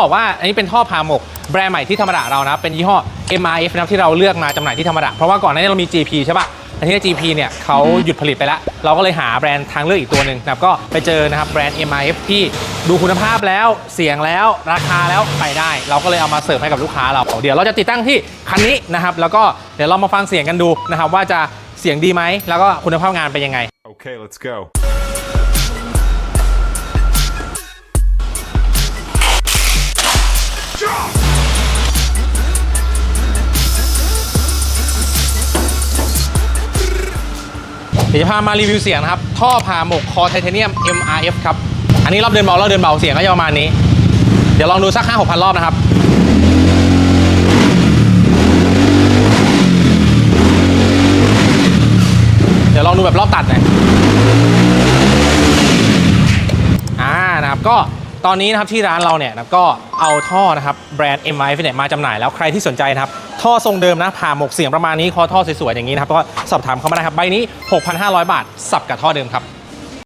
บอกว่าอันนี้เป็นท่อพาหมก แบรนด์ใหม่ที่ธรรมดาเรานะเป็นยี่ห้อ MRF นะครับที่เราเลือกมาจำหน่ายที่ธรรมดาเพราะว่าก่อนหน้านี้เรามี GP ใช่ปะแต่ทีนี้ GP เนี่ยเขาหยุดผลิตไปแล้ว เราก็เลยหาแบรนด์ทางเลือกอีกตัวหนึ่งนะครับก็ไปเจอนะครับแบรนด์ MRF ที่ดูคุณภาพแล้วเสียงแล้วราคาแล้วไปได้ เราก็เลยเอามาเสิร์ฟให้กับลูกค้าเรา เดี๋ยวเราจะติดตั้งที่คันนี้นะครับแล้วก็เดี๋ยวเรามาฟังเสียงกันดูนะครับว่าจะเสียงดีไหมแล้วก็คุณภาพงานเป็นยังไง Okay, let's go. ดี๋ยวจะพามารีวิวเสียงนะครับ ท่อผ่าหมกคอไทเทเนียม MRF ครับ อันนี้รอบเดินเบารอบเดินเบาเสียงก็จะประมาณนี้ เดี๋ยวลองดูสัก5 6 0 0 0รอบนะครับเดี๋ยวลองดูแบบรอบตัดหน่อยอ่านะครับก็ตอนนี้นะครับที่ร้านเราเนี่ยนะครับก็เอาท่อนะครับแบรนด์ MI เนี่ยมาจำหน่ายแล้วใครที่สนใจนะครับ ท่อทรงเดิมนะผ่าหมกเสียงประมาณนี้คอท่อสวยๆอย่างนี้นะครับก็สอบถามเข้ามาได้ครับใบนี้ 6,500 บาทสับกับท่อเดิมครับ